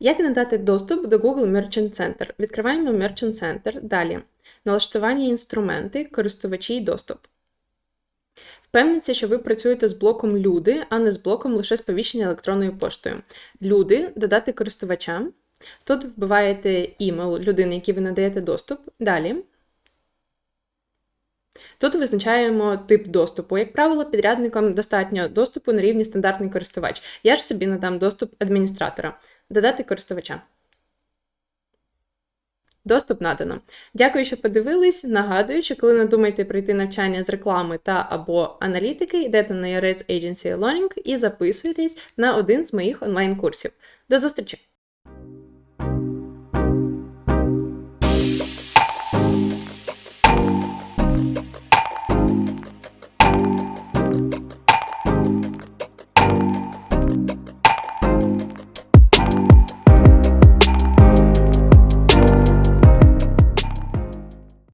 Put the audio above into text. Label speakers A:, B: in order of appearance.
A: Як надати доступ до Google Merchant Center? Відкриваємо Merchant Center. Далі. Налаштування інструменти, користувачі і доступ. Впевніться, що ви працюєте з блоком Люди, а не з блоком лише сповіщення електронною поштою. Люди додати користувача. Тут вбиваєте імейл людини, якій ви надаєте доступ. Далі. Тут визначаємо тип доступу. Як правило, підрядникам достатньо доступу на рівні стандартний користувач. Я ж собі надам доступ адміністратора. Додати користувача. Доступ надано. Дякую, що подивились. Нагадую, що коли надумаєте пройти навчання з реклами та або аналітики, йдете на Yaretz Agency Learning і записуєтесь на один з моїх онлайн-курсів. До зустрічі!